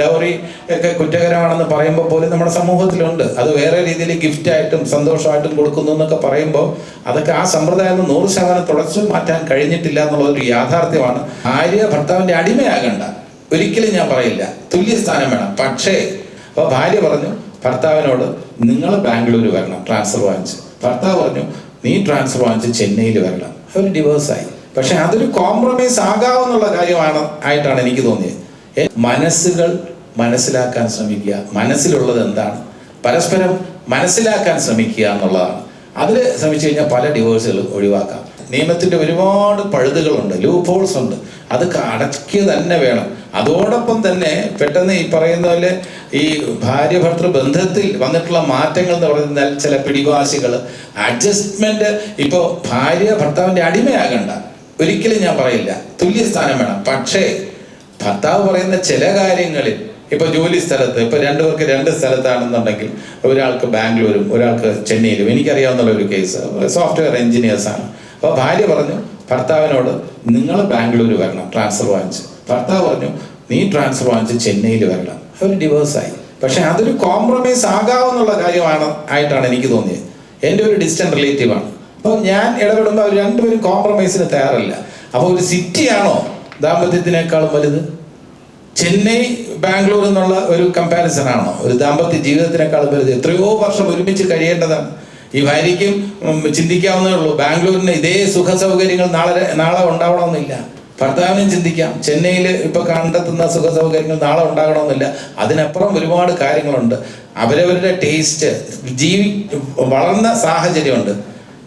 Dowry ഒക്കെ കുറ്റകരമാണെന്ന് പറയുമ്പോൾ പോലും നമ്മുടെ സമൂഹത്തിലുണ്ട്. അത് വേറെ രീതിയിൽ ഗിഫ്റ്റായിട്ടും സന്തോഷമായിട്ടും കൊടുക്കുന്നു എന്നൊക്കെ പറയുമ്പോൾ അതൊക്കെ ആ സമ്പ്രദായം നൂറ് ശതമാനം തുടച്ചു മാറ്റാൻ കഴിഞ്ഞിട്ടില്ല എന്നുള്ളതൊരു യാഥാർത്ഥ്യമാണ്. ഭാര്യ ഭർത്താവിന്റെ അടിമയാകണ്ട. ഒരിക്കലും ഞാൻ പറയില്ല. തുല്യസ്ഥാനം വേണം. പക്ഷേ അപ്പോൾ ഭാര്യ പറഞ്ഞു ഭർത്താവിനോട് നിങ്ങൾ ബാംഗ്ലൂർ വരണം ട്രാൻസ്ഫർ വാങ്ങിച്ച്. ഭർത്താവ് പറഞ്ഞു നീ ട്രാൻസ്ഫർ വാങ്ങിച്ച് ചെന്നൈയിൽ വരണം. അവർ ഡിവോഴ്സായി പക്ഷെ അതൊരു കോംപ്രമൈസ് ആകാവുന്നുള്ള കാര്യമാണ് ആയിട്ടാണ് എനിക്ക് തോന്നിയത്. മനസ്സുകൾ മനസ്സിലാക്കാൻ ശ്രമിക്കുക. മനസ്സിലുള്ളത് എന്താണ്? പരസ്പരം മനസ്സിലാക്കാൻ ശ്രമിക്കുക എന്നുള്ളതാണ്. അതിൽ ശ്രമിച്ചു കഴിഞ്ഞാൽ പല ഡിവോഴ്സുകളും ഒഴിവാക്കാം. നിയമത്തിന്റെ ഒരുപാട് പഴുതുകളുണ്ട് ലൂപ്പ് ഹോൾസ് ഉണ്ട്. അത് അടയ്ക്കുക തന്നെ വേണം. അതോടൊപ്പം തന്നെ പെട്ടെന്ന് ഈ പറയുന്ന പോലെ ഈ ഭാര്യ ഭർത്തൃ ബന്ധത്തിൽ വന്നിട്ടുള്ള മാറ്റങ്ങൾ എന്ന് പറഞ്ഞാൽ ചില പിടിവാശികൾ അഡ്ജസ്റ്റ്മെന്റ് ഇപ്പോൾ ഭാര്യ ഭർത്താവിന്റെ അടിമയാകണ്ട. ഒരിക്കലും ഞാൻ പറയില്ല. തുല്യസ്ഥാനം വേണം. പക്ഷേ ഭർത്താവ് പറയുന്ന ചില കാര്യങ്ങളിൽ ഇപ്പൊ ജോലി സ്ഥലത്ത് ഇപ്പൊ രണ്ടുപേർക്ക് രണ്ട് സ്ഥലത്താണെന്നുണ്ടെങ്കിൽ ഒരാൾക്ക് ബാംഗ്ലൂരും ഒരാൾക്ക് ചെന്നൈയിലും എനിക്കറിയാവുന്ന ഒരു കേസ് സോഫ്റ്റ്വെയർ എഞ്ചിനീയേഴ്സ് ആണ്. അപ്പോൾ ഭാര്യ പറഞ്ഞു ഭർത്താവിനോട് നിങ്ങൾ ബാംഗ്ലൂർ വരണം ട്രാൻസ്ഫർ വാങ്ങിച്ച്. ഭർത്താവ് പറഞ്ഞു നീ ട്രാൻസ്ഫർ വാങ്ങിച്ച് ചെന്നൈയിൽ വരണം. അവർ ഡിവോഴ്സായി പക്ഷെ അതൊരു കോംപ്രമൈസ് ആകാവുന്നുള്ള കാര്യമാണ് ആയിട്ടാണ് എനിക്ക് തോന്നിയത്. എന്റെ ഒരു ഡിസ്റ്റന്റ് റിലേറ്റീവാണ് അപ്പോൾ ഞാൻ ഇടപെടുമ്പോൾ അവർ രണ്ടുപേരും കോംപ്രമൈസിന് തയ്യാറല്ല. അപ്പോൾ ഒരു സിറ്റിയാണോ ദാമ്പത്യത്തിനേക്കാളും വലുത്. ചെന്നൈ ബാംഗ്ലൂർ എന്നുള്ള ഒരു കമ്പാരിസൺ ആണോ. ഒരു ദാമ്പത്യ ജീവിതത്തിനേക്കാളും വലുത്. എത്രയോ വർഷം ഒരുമിച്ച് കഴിയേണ്ടതാണ്. ഈ ഭാര്യയ്ക്കും ചിന്തിക്കാവുന്നേ ഉള്ളൂ. ബാംഗ്ലൂരിന് ഇതേ സുഖ സൗകര്യങ്ങൾ നാളെ നാളെ ഉണ്ടാവണമെന്നില്ല. ഭർത്താവിനും ചിന്തിക്കാം. ചെന്നൈയിൽ ഇപ്പൊ കണ്ടെത്തുന്ന സുഖ സൗകര്യങ്ങൾ നാളെ ഉണ്ടാകണമെന്നില്ല. അതിനപ്പുറം ഒരുപാട് കാര്യങ്ങളുണ്ട്. അവരവരുടെ ടേസ്റ്റ് ജീവി വളർന്ന സാഹചര്യമുണ്ട്.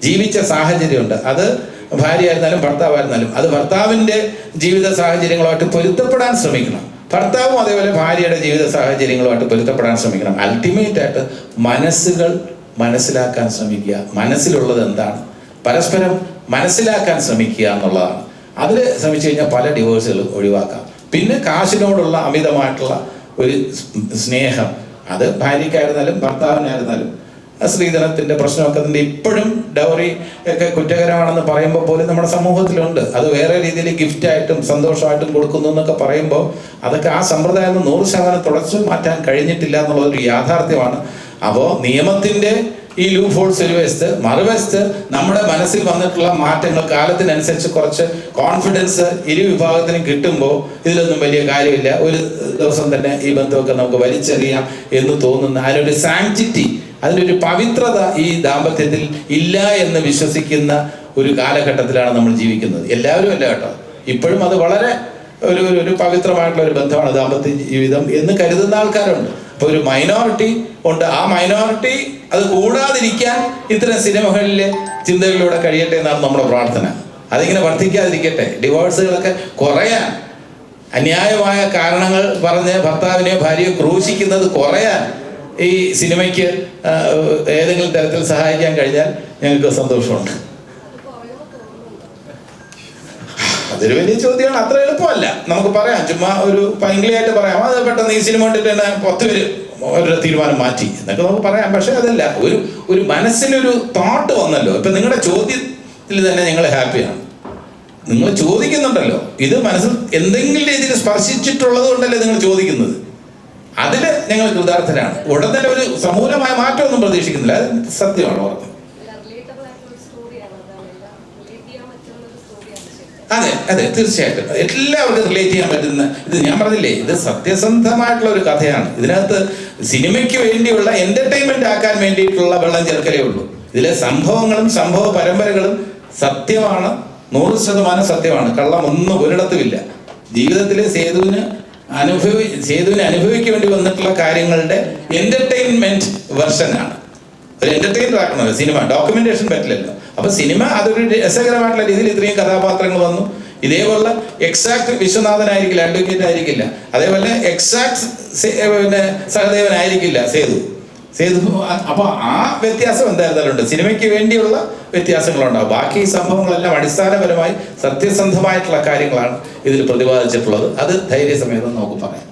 ജീവിച്ച സാഹചര്യമുണ്ട്. അത് ഭാര്യയായിരുന്നാലും ഭർത്താവായിരുന്നാലും അത് ഭർത്താവിന്റെ ജീവിത സാഹചര്യങ്ങളുമായിട്ട് പൊരുത്തപ്പെടാൻ ശ്രമിക്കണം. ഭർത്താവും അതേപോലെ ഭാര്യയുടെ ജീവിത സാഹചര്യങ്ങളുമായിട്ട് പൊരുത്തപ്പെടാൻ ശ്രമിക്കണം. അൾട്ടിമേറ്റ് ആയിട്ട് മനസ്സുകൾ മനസ്സിലാക്കാൻ ശ്രമിക്കുക. മനസ്സിലുള്ളത് എന്താണ്? പരസ്പരം മനസ്സിലാക്കാൻ ശ്രമിക്കുക എന്നുള്ളതാണ്. അതിൽ ശ്രമിച്ചു കഴിഞ്ഞാൽ പല ഡിവോഴ്സുകളും ഒഴിവാക്കാം. പിന്നെ കാശിനോടുള്ള അമിതമായിട്ടുള്ള ഒരു സ്നേഹം. അത് ഭാര്യയ്ക്കായിരുന്നാലും ഭർത്താവിനായിരുന്നാലും സ്ത്രീധനത്തിന്റെ പ്രശ്നമൊക്കെ അതിന്റെ ഇപ്പോഴും ഡൗറി ഒക്കെ കുറ്റകരമാണെന്ന് പറയുമ്പോൾ പോലും നമ്മുടെ സമൂഹത്തിലുണ്ട്. അത് വേറെ രീതിയിൽ ഗിഫ്റ്റായിട്ടും സന്തോഷമായിട്ടും കൊടുക്കുന്നു എന്നൊക്കെ പറയുമ്പോൾ അതൊക്കെ ആ സമ്പ്രദായം നൂറ് ശതമാനം തുടച്ചു മാറ്റാൻ കഴിഞ്ഞിട്ടില്ല എന്നുള്ളതൊരു യാഥാർത്ഥ്യമാണ്. അപ്പോൾ നിയമത്തിന്റെ ഈ ലൂപ്പ് ഹോൾസ് ഒരു വശത്ത് മറുവശത്ത് നമ്മുടെ മനസ്സിൽ വന്നിട്ടുള്ള മാറ്റങ്ങൾ കാലത്തിനനുസരിച്ച് കുറച്ച് കോൺഫിഡൻസ് ഇരു വിഭാഗത്തിനും കിട്ടുമ്പോൾ ഇതിലൊന്നും വലിയ കാര്യമില്ല. ഒരു ദിവസം തന്നെ ഈ ബന്ധമൊക്കെ നമുക്ക് വലിച്ചെറിയാം എന്ന് തോന്നുന്ന അതിനൊരു സാങ്ക്ടിറ്റി അതിനൊരു പവിത്രത ഈ ദാമ്പത്യത്തിൽ ഇല്ല എന്ന് വിശ്വസിക്കുന്ന ഒരു കാലഘട്ടത്തിലാണ് നമ്മൾ ജീവിക്കുന്നത്. എല്ലാവരും അല്ല കേട്ടോ. ഇപ്പോഴും അത് വളരെ ഒരു ഒരു- പവിത്രമായിട്ടുള്ള ഒരു ബന്ധമാണ് ദാമ്പത്യ ജീവിതം എന്ന് കരുതുന്ന ആൾക്കാരുണ്ട്. അപ്പൊ ഒരു മൈനോറിറ്റി ഉണ്ട്. ആ മൈനോറിറ്റി അത് കൂടാതിരിക്കാൻ ഇത്തരം സിനിമകളിലെ ചിന്തകളിലൂടെ കഴിയട്ടെ എന്നാണ് നമ്മുടെ പ്രാർത്ഥന. അതിങ്ങനെ വർദ്ധിക്കാതിരിക്കട്ടെ. ഡിവോഴ്സുകളൊക്കെ കുറയാൻ അന്യായമായ കാരണങ്ങൾ പറഞ്ഞ് ഭർത്താവിനെയോ ഭാര്യയോ ക്രൂശിക്കുന്നത് കുറയാൻ ഈ സിനിമയ്ക്ക് ഏതെങ്കിലും തരത്തിൽ സഹായിക്കാൻ കഴിഞ്ഞാൽ ഞങ്ങൾക്ക് സന്തോഷമുണ്ട്. അതൊരു വലിയ ചോദ്യമാണ്. അത്ര എളുപ്പമല്ല. നമുക്ക് പറയാം. ചുമ്മാ ഒരു പൈങ്കിളിയായിട്ട് പറയാം. അത് പെട്ടെന്ന് ഈ സിനിമ കണ്ടിട്ട് തന്നെ പത്ത് പേര് ഒരു തീരുമാനം മാറ്റി എന്നൊക്കെ നമുക്ക് പറയാം. പക്ഷെ അതല്ല ഒരു ഒരു മനസ്സിലൊരു തോട്ട് വന്നല്ലോ. ഇപ്പൊ നിങ്ങളുടെ ചോദ്യത്തിൽ തന്നെ ഞങ്ങൾ ഹാപ്പിയാണ്. നിങ്ങൾ ചോദിക്കുന്നുണ്ടല്ലോ. ഇത് മനസ്സിൽ എന്തെങ്കിലും രീതിയിൽ സ്പർശിച്ചിട്ടുള്ളത് കൊണ്ടല്ലേ നിങ്ങൾ ചോദിക്കുന്നത്. അതിൽ ഞങ്ങൾ കൃതാർത്ഥരാണ് ഉടൻ തന്നെ ഒരു സമൂലമായ മാറ്റമൊന്നും പ്രതീക്ഷിക്കുന്നില്ല. അത് സത്യമാണ് ഓർത്ത് അതെ അതെ തീർച്ചയായിട്ടും. എല്ലാവർക്കും റിലേറ്റ് ചെയ്യാൻ പറ്റുന്ന ഇത് ഞാൻ പറഞ്ഞില്ലേ ഇത് സത്യസന്ധമായിട്ടുള്ള ഒരു കഥയാണ്. ഇതിനകത്ത് സിനിമയ്ക്ക് വേണ്ടിയുള്ള എന്റർടൈൻമെന്റ് ആക്കാൻ വേണ്ടിയിട്ടുള്ള വെള്ളം ചേർക്കലേ ഉള്ളൂ. ഇതിലെ സംഭവങ്ങളും സംഭവ പരമ്പരകളും സത്യമാണ്. നൂറ് ശതമാനം സത്യമാണ്. കള്ളം ഒന്നും ഒരിടത്തുമില്ല. ജീവിതത്തിലെ സേതുവിന് അനുഭവി സേതുവിന് അനുഭവിക്കേണ്ടി വന്നിട്ടുള്ള കാര്യങ്ങളുടെ എന്റർടൈൻമെന്റ് വെർഷനാണ് ഒരു എന്റർടൈൻമെന്റ് ആക്കണമല്ലോ സിനിമ ഡോക്യുമെന്റേഷൻ പറ്റില്ലല്ലോ. അപ്പോൾ സിനിമ അതൊരു രസകരമായിട്ടുള്ള രീതിയിൽ ഇത്രയും കഥാപാത്രങ്ങൾ വന്നു. ഇതേപോലെ എക്സാക്ട് വിശ്വനാഥനായിരിക്കില്ല അഡ്വക്കേറ്റ് ആയിരിക്കില്ല. അതേപോലെ എക്സാക്ട് പിന്നെ സഹദേവനായിരിക്കില്ല സേതു. സേതു അ- അപ്പൊ ആ വ്യത്യാസം എന്തായിരുന്നാലും ഉണ്ട് സിനിമയ്ക്ക് വേണ്ടിയുള്ള വ്യത്യാസങ്ങളുണ്ടാവും. ബാക്കി സംഭവങ്ങളെല്ലാം അടിസ്ഥാനപരമായി സത്യസന്ധമായിട്ടുള്ള കാര്യങ്ങളാണ് ഇതിൽ പ്രതിപാദിച്ചിട്ടുള്ളത്. അത് ധൈര്യസമേതം നമുക്ക് പറയാം.